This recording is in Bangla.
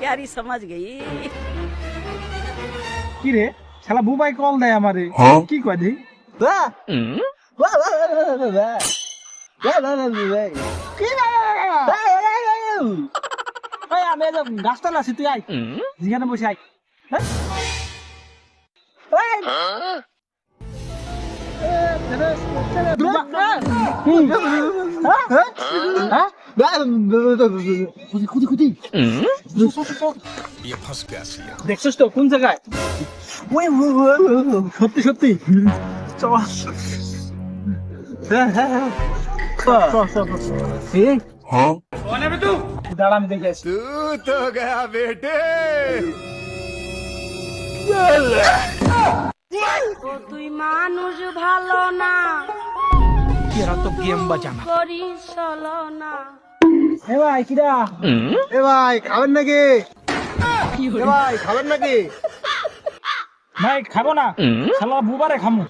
प्यारी समझ गई কি রে শালা বুবাই কল দেয় আমারে কি কয় দি আমি এই যে গাছতলা আছি তুই আয় যেখানে বসে আয় হ্যাঁ? দেখছিস তো কোন জায়গায় সত্যি সত্যি দাঁড়া আমি দেখে আসি ও তুই মানুষ ভালো না। এরা তো গেম বাজানা? করিস চলো না এ ভাই কিরা এ ভাই খাবেন নাকি? এ ভাই খাবেন নাকি? ভাই খাব না। শালা বুবারে খামু।